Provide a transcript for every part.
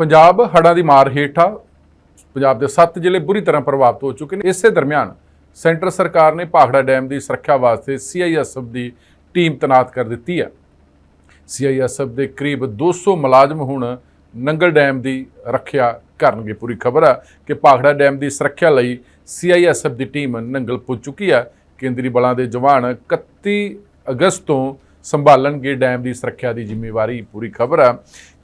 ਪੰਜਾਬ ਹੜ੍ਹਾਂ ਦੀ ਮਾਰ ਹੇਠ ਆ ਪੰਜਾਬ ਦੇ 7 ਜ਼ਿਲ੍ਹੇ ਬੁਰੀ ਤਰ੍ਹਾਂ ਪ੍ਰਭਾਵਿਤ ਹੋ ਚੁੱਕੇ ਨੇ। ਇਸੇ ਦਰਮਿਆਨ ਸੈਂਟਰ ਸਰਕਾਰ ਨੇ ਭਾਖੜਾ ਡੈਮ ਦੀ ਸੁਰੱਖਿਆ ਵਾਸਤੇ ਸੀਆਈਐਸਐਫ ਦੀ ਟੀਮ ਤੈਨਾਤ ਕਰ ਦਿੱਤੀ ਹੈ। ਸੀਆਈਐਸਐਫ ਦੇ ਕਰੀਬ 200 ਮੁਲਾਜ਼ਮ ਹੁਣ ਨੰਗਲ ਡੈਮ ਦੀ ਰੱਖਿਆ ਕਰਨਗੇ। ਪੂਰੀ ਖਬਰ ਹੈ ਕਿ ਭਾਖੜਾ ਡੈਮ ਦੀ ਸੁਰੱਖਿਆ ਲਈ ਸੀਆਈਐਸਐਫ ਦੀ ਟੀਮ ਨੰਗਲ ਪੁੱਜ ਚੁੱਕੀ ਹੈ। ਕੇਂਦਰੀ ਬਲਾਂ ਦੇ ਜਵਾਨ 31 ਅਗਸਤ ਤੋਂ ਸੰਭਾਲਣਗੇ ਡੈਮ ਦੀ ਸੁਰੱਖਿਆ ਦੀ ਜ਼ਿੰਮੇਵਾਰੀ, ਪੂਰੀ ਖਬਰ ਆ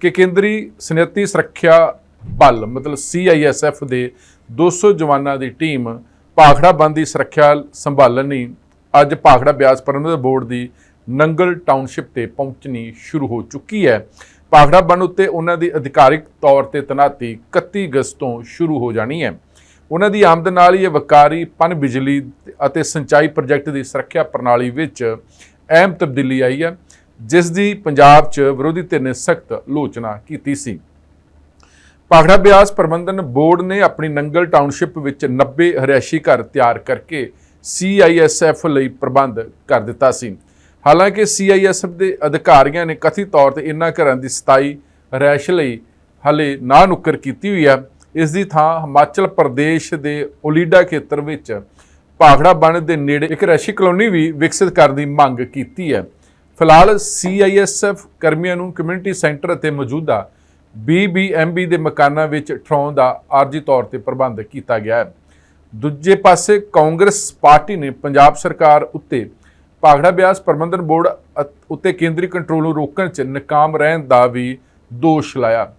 ਕਿ ਕੇਂਦਰੀ ਸਨਅਤੀ ਸੁਰੱਖਿਆ ਬਲ, ਮਤਲਬ ਸੀਆਈਐਸਐਫ ਦੇ 200 ਜਵਾਨਾਂ ਦੀ ਟੀਮ ਭਾਖੜਾ ਬੰਦ ਦੀ ਸੁਰੱਖਿਆ ਸੰਭਾਲਣ ਲਈ ਅੱਜ ਭਾਖੜਾ ਬਿਆਸ ਪ੍ਰਬੰਧਕ ਬੋਰਡ ਦੀ ਨੰਗਲ ਟਾਊਨਸ਼ਿਪ ਤੇ ਪਹੁੰਚਣੀ ਸ਼ੁਰੂ ਹੋ ਚੁੱਕੀ ਹੈ। ਭਾਖੜਾ ਬੰਨ ਉੱਤੇ ਉਹਨਾਂ ਦੀ ਅਧਿਕਾਰਿਕ ਤੌਰ ਤੇ ਤਨਾਤੀ 31 ਅਗਸਤ ਤੋਂ ਸ਼ੁਰੂ ਹੋ ਜਾਣੀ ਹੈ। ਉਹਨਾਂ ਦੀ ਆਮਦ ਨਾਲ ਹੀ ਇਹ ਵਕਾਰੀ ਪਨ ਬਿਜਲੀ ਅਤੇ ਸਿੰਚਾਈ ਪ੍ਰੋਜੈਕਟ ਦੀ ਸੁਰੱਖਿਆ ਪ੍ਰਣਾਲੀ ਵਿੱਚ ਅਹਿਮ ਤਬਦੀਲੀ ਆਈ ਹੈ ਜਿਸ ਦੀ ਪੰਜਾਬ 'ਚ ਵਿਰੋਧੀ ਧਿਰ ਨੇ ਸਖਤ ਆਲੋਚਨਾ ਕੀਤੀ ਸੀ। ਭਾਖੜਾ ਬਿਆਸ ਪ੍ਰਬੰਧਨ ਬੋਰਡ ਨੇ ਆਪਣੀ ਨੰਗਲ ਟਾਊਨਸ਼ਿਪ ਵਿੱਚ 90 ਹਰਿਆਸ਼ੀ ਘਰ ਤਿਆਰ ਕਰਕੇ ਸੀਆਈਐਸਐਫ ਲਈ ਪ੍ਰਬੰਧ ਕਰ ਦਿੱਤਾ ਸੀ। ਹਾਲਾਂਕਿ ਸੀਆਈਐਸਐਫ ਦੇ ਅਧਿਕਾਰੀਆਂ ਨੇ ਕਥਿਤ ਤੌਰ ਤੇ ਇਨ੍ਹਾਂ ਘਰਾਂ ਦੀ 27 ਰਿਹਾਇਸ਼ ਲਈ ਹਲੇ ਨਾ ਨੁੱਕਰ ਕੀਤੀ ਹੋਈ ਹੈ। ਇਸ ਦੀ ਥਾਂ ਹਿਮਾਚਲ ਪ੍ਰਦੇਸ਼ ਦੇ ਓਲੀਡਾ ਖੇਤਰ ਵਿੱਚ ਭਾਖੜਾ ਬੰਨ ਦੇ ਨੇੜੇ ਇੱਕ ਰੈਸ਼ੀ ਕਲੋਨੀ ਵੀ ਵਿਕਸਿਤ ਕਰਨ ਦੀ ਮੰਗ ਕੀਤੀ ਹੈ। ਫਿਲਹਾਲ ਸੀਆਈਐਸਐਫ ਕਰਮੀਆਂ ਨੂੰ ਕਮਿਊਨਿਟੀ ਸੈਂਟਰ ਅਤੇ ਮੌਜੂਦਾ ਬੀਬੀਐਮਬੀ ਦੇ ਮਕਾਨਾਂ ਵਿੱਚ ਠਹਿਰਾਉਣ ਦਾ ਆਰਜੀ ਤੌਰ ਤੇ ਪ੍ਰਬੰਧ ਕੀਤਾ ਗਿਆ ਹੈ। ਦੂਜੇ ਪਾਸੇ ਕਾਂਗਰਸ ਪਾਰਟੀ ਨੇ ਪੰਜਾਬ ਸਰਕਾਰ ਉੱਤੇ ਭਾਖੜਾ ਬਿਆਸ ਪ੍ਰਬੰਧਨ ਬੋਰਡ ਉੱਤੇ ਕੇਂਦਰੀ ਕੰਟਰੋਲ ਨੂੰ ਰੋਕਣ 'ਚ ਨਾਕਾਮ ਰਹਿਣ ਦਾ ਵੀ ਦੋਸ਼ ਲਾਇਆ।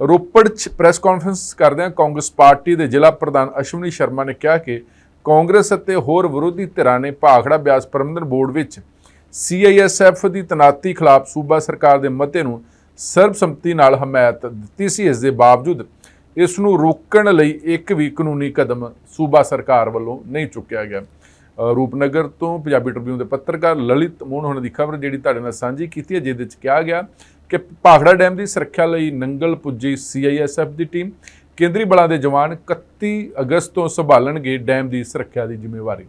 ਰੋਪੜ 'ਚ ਪ੍ਰੈਸ ਕਾਨਫਰੰਸ ਕਰਦਿਆਂ ਕਾਂਗਰਸ ਪਾਰਟੀ ਦੇ ਜ਼ਿਲ੍ਹਾ ਪ੍ਰਧਾਨ ਅਸ਼ਵਨੀ ਸ਼ਰਮਾ ਨੇ ਕਿਹਾ ਕਿ ਕਾਂਗਰਸ ਅਤੇ ਹੋਰ ਵਿਰੋਧੀ ਧਿਰਾਂ ਨੇ ਭਾਖੜਾ ਬਿਆਸ ਪ੍ਰਬੰਧਨ ਬੋਰਡ ਵਿੱਚ ਸੀਆਈਐਸਐਫ ਦੀ ਤਨਾਤੀ ਖਿਲਾਫ ਸੂਬਾ ਸਰਕਾਰ ਦੇ ਮਤੇ ਨੂੰ ਸਰਬਸੰਮਤੀ ਨਾਲ ਹਮਾਇਤ ਦਿੱਤੀ ਸੀ। ਇਸ ਦੇ ਬਾਵਜੂਦ ਇਸ ਨੂੰ ਰੋਕਣ ਲਈ ਇੱਕ ਵੀ ਕਾਨੂੰਨੀ ਕਦਮ ਸੂਬਾ ਸਰਕਾਰ ਵੱਲੋਂ ਨਹੀਂ ਚੁੱਕਿਆ ਗਿਆ। ਰੂਪਨਗਰ ਤੋਂ ਪੰਜਾਬੀ ਟ੍ਰਿਬਿਊਨ ਦੇ ਪੱਤਰਕਾਰ ਲਲਿਤ ਮੋਹਨ ਹੋਣ ਦੀ ਖਬਰ ਜਿਹੜੀ ਤੁਹਾਡੇ ਨਾਲ ਸਾਂਝੀ ਕੀਤੀ ਹੈ, ਜਿਹਦੇ ਵਿੱਚ ਕਿਹਾ ਗਿਆ ਕਿ ਭਾਖੜਾ ਡੈਮ ਦੀ ਸੁਰੱਖਿਆ ਲਈ ਨੰਗਲ ਪੁੱਜੀ ਸੀਆਈਐਸਐਫ ਦੀ ਟੀਮ ਕੇਂਦਰੀ ਬਲਾਂ ਦੇ ਜਵਾਨ 31 ਅਗਸਤ ਤੋਂ ਸੰਭਾਲਣਗੇ ਡੈਮ ਦੀ ਸੁਰੱਖਿਆ ਦੀ ਜ਼ਿੰਮੇਵਾਰੀ।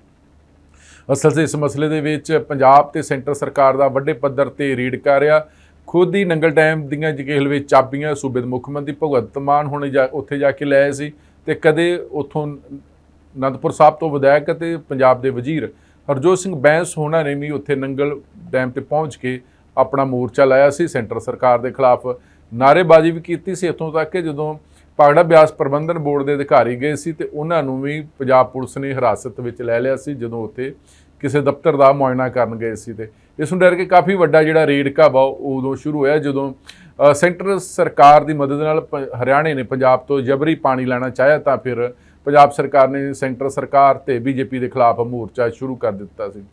ਅਸਲ 'ਚ ਇਸ ਮਸਲੇ ਦੇ ਵਿੱਚ ਪੰਜਾਬ ਤੇ ਸੈਂਟਰ ਸਰਕਾਰ ਦਾ ਵੱਡੇ ਪੱਧਰ ਤੇ ਰੀਡ ਕਰ ਰਿਹਾ। ਖੁਦ ਹੀ ਨੰਗਲ ਡੈਮ ਦੀਆਂ ਜਗੇਲ ਵਿੱਚ ਚਾਬੀਆਂ ਸੂਬੇ ਦੇ ਮੁੱਖ ਮੰਤਰੀ ਭਗਵੰਤ ਮਾਨ ਹੁਣੇ ਜਾ, ਉੱਥੇ ਜਾ ਕੇ ਲਏ ਸੀ ਤੇ ਕਦੇ ਉਥੋਂ ਅਨੰਦਪੁਰ ਸਾਹਿਬ ਤੋਂ ਵਿਧਾਇਕ ਅਤੇ ਪੰਜਾਬ ਦੇ ਵਜ਼ੀਰ ਹਰਜੋਤ ਸਿੰਘ ਬੈਂਸ ਹੋਣਾ ਨੇ ਵੀ ਉੱਥੇ ਨੰਗਲ ਡੈਮ ਤੇ ਪਹੁੰਚ ਕੇ ਆਪਣਾ ਮੋਰਚਾ ਲਾਇਆ ਸੀ। ਸੈਂਟਰ ਸਰਕਾਰ ਦੇ ਖਿਲਾਫ ਨਾਅਰੇਬਾਜ਼ੀ ਵੀ ਕੀਤੀ ਸੀ। ਇੱਥੋਂ ਤੱਕ ਕਿ ਜਦੋਂ ਪਾਗੜਾ ਬਿਆਸ ਪ੍ਰਬੰਧਨ ਬੋਰਡ ਦੇ ਅਧਿਕਾਰੀ ਗਏ ਸੀ ਤੇ ਉਹਨਾਂ ਨੂੰ ਵੀ ਪੰਜਾਬ ਪੁਲਿਸ ਨੇ ਹਿਰਾਸਤ ਵਿੱਚ ਲੈ ਲਿਆ ਸੀ, ਜਦੋਂ ਉੱਥੇ ਕਿਸੇ ਦਫ਼ਤਰ ਦਾ ਮੁਆਇਨਾ ਕਰਨ ਗਏ ਸੀ ਤੇ ਇਸ ਨੂੰ ਡਰ ਕੇ ਕਾਫੀ ਵੱਡਾ ਜਿਹੜਾ ਰੇਡ ਘਾਵਾ ਉਹ ਉਦੋਂ ਸ਼ੁਰੂ ਹੋਇਆ, ਜਦੋਂ ਸੈਂਟਰ ਸਰਕਾਰ ਦੀ ਮਦਦ ਨਾਲ ਪ- ਹਰਿਆਣੇ ਨੇ ਪੰਜਾਬ ਤੋਂ ਜਬਰੀ ਪਾਣੀ ਲੈਣਾ ਚਾਹਿਆ ਤਾਂ ਫਿਰ ਪੰਜਾਬ ਸਰਕਾਰ ਨੇ ਸੈਂਟਰ ਸਰਕਾਰ ਤੇ ਬੀਜੇਪੀ ਦੇ ਖਿਲਾਫ ਮੋਰਚਾ ਸ਼ੁਰੂ ਕਰ ਦਿੱਤਾ ਸੀ।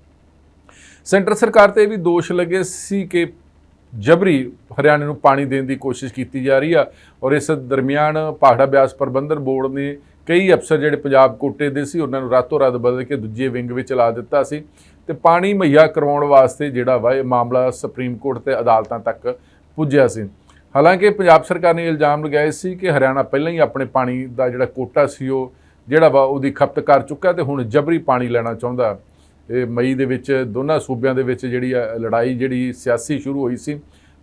ਸੈਂਟਰ ਸਰਕਾਰ ਤੇ ਇਹ ਵੀ ਦੋਸ਼ ਲੱਗੇ ਸੀ ਕਿ ਜਬਰੀ ਹਰਿਆਣੇ ਨੂੰ ਪਾਣੀ ਦੇਣ ਦੀ ਕੋਸ਼ਿਸ਼ ਕੀਤੀ ਜਾ ਰਹੀ ਆ ਔਰ ਇਸ ਦਰਮਿਆਨ ਭਾਖੜਾ ਬਿਆਸ ਪ੍ਰਬੰਧਨ ਬੋਰਡ ਨੇ ਕਈ ਅਫਸਰ ਜਿਹੜੇ ਪੰਜਾਬ ਕੋਟੇ ਦੇ ਸੀ, ਉਹਨਾਂ ਨੂੰ ਰਾਤੋਂ ਰਾਤ ਬਦਲ ਕੇ ਦੂਜੇ ਵਿੰਗ ਵਿੱਚ ਲਾ ਦਿੱਤਾ ਸੀ ਤੇ ਪਾਣੀ ਮੁਹੱਈਆ ਕਰਵਾਉਣ ਵਾਸਤੇ ਜਿਹੜਾ ਵਾ ਇਹ ਮਾਮਲਾ ਸੁਪਰੀਮ ਕੋਰਟ ਤੇ ਅਦਾਲਤਾਂ ਤੱਕ ਪੁੱਜਿਆ ਸੀ। ਹਾਲਾਂਕਿ ਪੰਜਾਬ ਸਰਕਾਰ ਨੇ ਇਲਜ਼ਾਮ ਲਗਾਏ ਸੀ ਕਿ ਹਰਿਆਣਾ ਪਹਿਲਾਂ ਹੀ ਆਪਣੇ ਪਾਣੀ ਦਾ ਜਿਹੜਾ ਕੋਟਾ ਸੀ, ਉਹ ਜਿਹੜਾ ਵਾ ਉਹਦੀ ਖਪਤ ਕਰ ਚੁੱਕਾ ਤੇ ਹੁਣ ਜਬਰੀ ਪਾਣੀ ਲੈਣਾ ਚਾਹੁੰਦਾ। ਇਹ ਮਈ ਦੇ ਵਿੱਚ ਦੋਨਾਂ ਸੂਬਿਆਂ ਦੇ ਵਿੱਚ ਜਿਹੜੀ ਆ ਲੜਾਈ ਜਿਹੜੀ ਸਿਆਸੀ ਸ਼ੁਰੂ ਹੋਈ ਸੀ,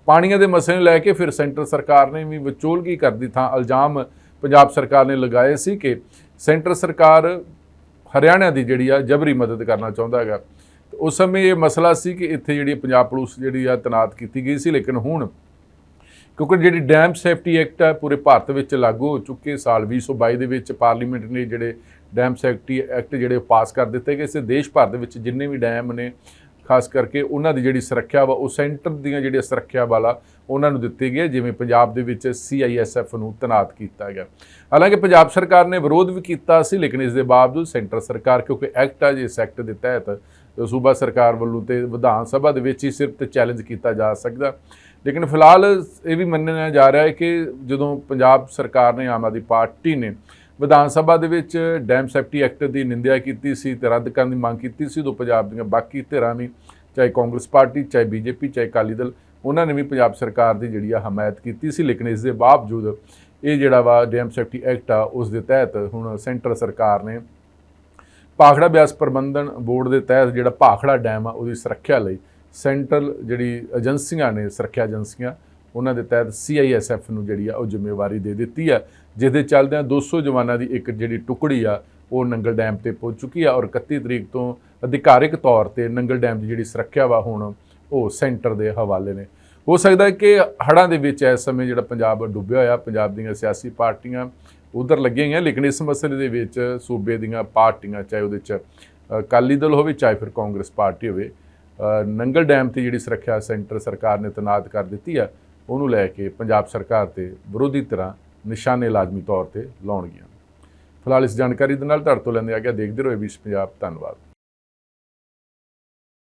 ਪਾਣੀਆਂ ਦੇ ਮਸਲੇ ਨੂੰ ਲੈ ਕੇ ਫਿਰ ਸੈਂਟਰ ਸਰਕਾਰ ਨੇ ਵੀ ਵਿਚੋਲਗੀ ਕਰਦੀ ਥਾਂ। ਇਲਜ਼ਾਮ ਪੰਜਾਬ ਸਰਕਾਰ ਨੇ ਲਗਾਏ ਸੀ ਕਿ ਸੈਂਟਰ ਸਰਕਾਰ ਹਰਿਆਣਾ ਦੀ ਜਿਹੜੀ ਆ ਜਬਰੀ ਮਦਦ ਕਰਨਾ ਚਾਹੁੰਦਾ ਹੈਗਾ। ਉਸ ਸਮੇਂ ਇਹ ਮਸਲਾ ਸੀ ਕਿ ਇੱਥੇ ਜਿਹੜੀ ਪੰਜਾਬ ਪੁਲਿਸ ਜਿਹੜੀ ਆ ਤੈਨਾਤ ਕੀਤੀ ਗਈ ਸੀ, ਲੇਕਿਨ ਹੁਣ ਕਿਉਂਕਿ ਜਿਹੜੀ ਡੈਮ ਸੇਫਟੀ ਐਕਟ ਹੈ ਪੂਰੇ ਭਾਰਤ ਵਿੱਚ ਲਾਗੂ ਹੋ ਚੁੱਕੇ ਸਾਲ 2022 ਦੇ ਵਿੱਚ ਪਾਰਲੀਮੈਂਟ ਨੇ ਜਿਹੜੇ ਡੈਮ ਸੇਫਟੀ ਐਕਟ ਜਿਹੜੇ ਪਾਸ ਕਰ ਦਿੱਤੇ ਗਏ ਇਸੇ ਦੇਸ਼ ਭਰ ਦੇ ਵਿੱਚ ਜਿੰਨੇ ਵੀ ਡੈਮ ਨੇ ਖਾਸ ਕਰਕੇ ਉਹਨਾਂ ਦੀ ਜਿਹੜੀ ਸੁਰੱਖਿਆ ਵਾ ਉਹ ਸੈਂਟਰ ਦੀਆਂ ਜਿਹੜੀਆਂ ਸੁਰੱਖਿਆ ਵਾਲਾ ਉਹਨਾਂ ਨੂੰ ਦਿੱਤੀ ਗਈ ਹੈ, ਜਿਵੇਂ ਪੰਜਾਬ ਦੇ ਵਿੱਚ ਸੀਆਈਐਸਐਫ ਨੂੰ ਤੈਨਾਤ ਕੀਤਾ ਗਿਆ। ਹਾਲਾਂਕਿ ਪੰਜਾਬ ਸਰਕਾਰ ਨੇ ਵਿਰੋਧ ਵੀ ਕੀਤਾ ਸੀ ਲੇਕਿਨ ਇਸ ਦੇ ਬਾਵਜੂਦ ਸੈਂਟਰ ਸਰਕਾਰ ਕਿਉਂਕਿ ਐਕਟ ਹੈ ਜਿਸ ਐਕਟ ਦੇ ਤਹਿਤ ਸੂਬਾ ਸਰਕਾਰ ਵੱਲੋਂ ਤੇ ਵਿਧਾਨ ਸਭਾ ਦੇ ਵਿੱਚ ਹੀ ਸਿਰਫ ਤੇ ਚੈਲੰਜ ਕੀਤਾ ਜਾ ਸਕਦਾ। ਲੇਕਿਨ ਫਿਲਹਾਲ ਇਹ ਵੀ ਮੰਨਿਆ ਜਾ ਰਿਹਾ ਹੈ ਕਿ ਜਦੋਂ ਪੰਜਾਬ ਸਰਕਾਰ ਨੇ, ਆਮ ਆਦਮੀ ਪਾਰਟੀ ਨੇ ਵਿਧਾਨ ਸਭਾ ਦੇ ਵਿੱਚ ਡੈਮ ਸੇਫਟੀ ਐਕਟ ਦੀ ਨਿੰਦਿਆ ਕੀਤੀ ਸੀ ਤੇ ਰੱਦ ਕਰਨ ਦੀ ਮੰਗ ਕੀਤੀ ਸੀ, ਉਦੋਂ ਪੰਜਾਬ ਦੀਆਂ ਬਾਕੀ ਧਿਰਾਂ ਵੀ ਚਾਹੇ ਕਾਂਗਰਸ ਪਾਰਟੀ, ਚਾਹੇ ਬੀਜੇਪੀ, ਚਾਹੇ ਅਕਾਲੀ ਦਲ, ਉਹਨਾਂ ਨੇ ਵੀ ਪੰਜਾਬ ਸਰਕਾਰ ਦੀ ਜਿਹੜੀ ਆ ਹਮਾਇਤ ਕੀਤੀ ਸੀ। ਲੇਕਿਨ ਇਸ ਦੇ ਬਾਵਜੂਦ ਇਹ ਜਿਹੜਾ ਵਾ ਡੈਮ ਸੇਫਟੀ ਐਕਟ ਆ, ਉਸ ਦੇ ਤਹਿਤ ਹੁਣ ਸੈਂਟਰ ਸਰਕਾਰ ਨੇ ਭਾਖੜਾ ਬਿਆਸ ਪ੍ਰਬੰਧਨ ਬੋਰਡ ਦੇ ਤਹਿਤ ਜਿਹੜਾ ਭਾਖੜਾ ਡੈਮ ਆ, ਉਹਦੀ ਸੁਰੱਖਿਆ ਲਈ ਸੈਂਟਰਲ ਜਿਹੜੀ ਏਜੰਸੀਆਂ ਨੇ, ਸੁਰੱਖਿਆ ਏਜੰਸੀਆਂ, ਉਹਨਾਂ ਦੇ ਤਹਿਤ ਸੀਆਈਐਸਐਫ ਨੂੰ ਜਿਹੜੀ ਆ, ਉਹ ਜ਼ਿੰਮੇਵਾਰੀ ਦੇ ਦਿੱਤੀ ਆ ਜਿਸ ਦੇ ਚੱਲਦਿਆਂ 200 ਜਵਾਨਾਂ ਦੀ ਇੱਕ ਜਿਹੜੀ ਟੁਕੜੀ ਆ, ਉਹ ਨੰਗਲ ਡੈਮ ਤੇ ਪਹੁੰਚ ਚੁੱਕੀ ਆ ਔਰ 31 ਤਰੀਕ ਤੋਂ ਅਧਿਕਾਰਿਕ ਤੌਰ ਤੇ ਨੰਗਲ ਡੈਮ ਦੀ ਜਿਹੜੀ ਸੁਰੱਖਿਆ ਵਾ ਹੁਣ ਉਹ ਸੈਂਟਰ ਦੇ ਹਵਾਲੇ ਨੇ। ਹੋ ਸਕਦਾ ਹੈ ਕਿ ਹੜ੍ਹਾਂ ਦੇ ਵਿੱਚ ਇਸ ਸਮੇਂ ਜਿਹੜਾ ਪੰਜਾਬ ਡੁੱਬਿਆ ਹੋਇਆ, ਪੰਜਾਬ ਦੀਆਂ ਸਿਆਸੀ ਪਾਰਟੀਆਂ ਉਧਰ ਲੱਗੀਆਂ ਹੋਈਆਂ, ਲੇਕਿਨ ਇਸ ਮਸਲੇ ਦੇ ਵਿੱਚ ਸੂਬੇ ਦੀਆਂ ਪਾਰਟੀਆਂ, ਚਾਹੇ ਉਹਦੇ ਚ ਅਕਾਲੀ ਦਲ ਹੋਵੇ, ਚਾਹੇ ਫਿਰ ਕਾਂਗਰਸ ਪਾਰਟੀ ਹੋਵੇ ਨੰਗਲ ਡੈਮ ਤੇ ਜਿਹੜੀ ਸੁਰੱਖਿਆ ਸੈਂਟਰ ਸਰਕਾਰ ਨੇ ਤੈਨਾਤ ਕਰ ਦਿੱਤੀ ਆ, ਉਹਨੂੰ ਲੈ ਕੇ ਪੰਜਾਬ ਸਰਕਾਰ ਤੇ ਵਿਰੋਧੀ ਤਰ੍ਹਾਂ ਨਿਸ਼ਾਨੇ ਲਾਜ਼ਮੀ ਤੌਰ ਤੇ ਲਾਉਣਗੀਆਂ। ਫਿਲਹਾਲ ਇਸ ਜਾਣਕਾਰੀ ਦੇ ਨਾਲ ਤੁਹਾਡੇ ਤੋਂ ਲੈਂਦੇ ਆ ਗਿਆ, ਦੇਖਦੇ ਰਹੋ ਏਬੀਸੀ ਪੰਜਾਬ। ਧੰਨਵਾਦ।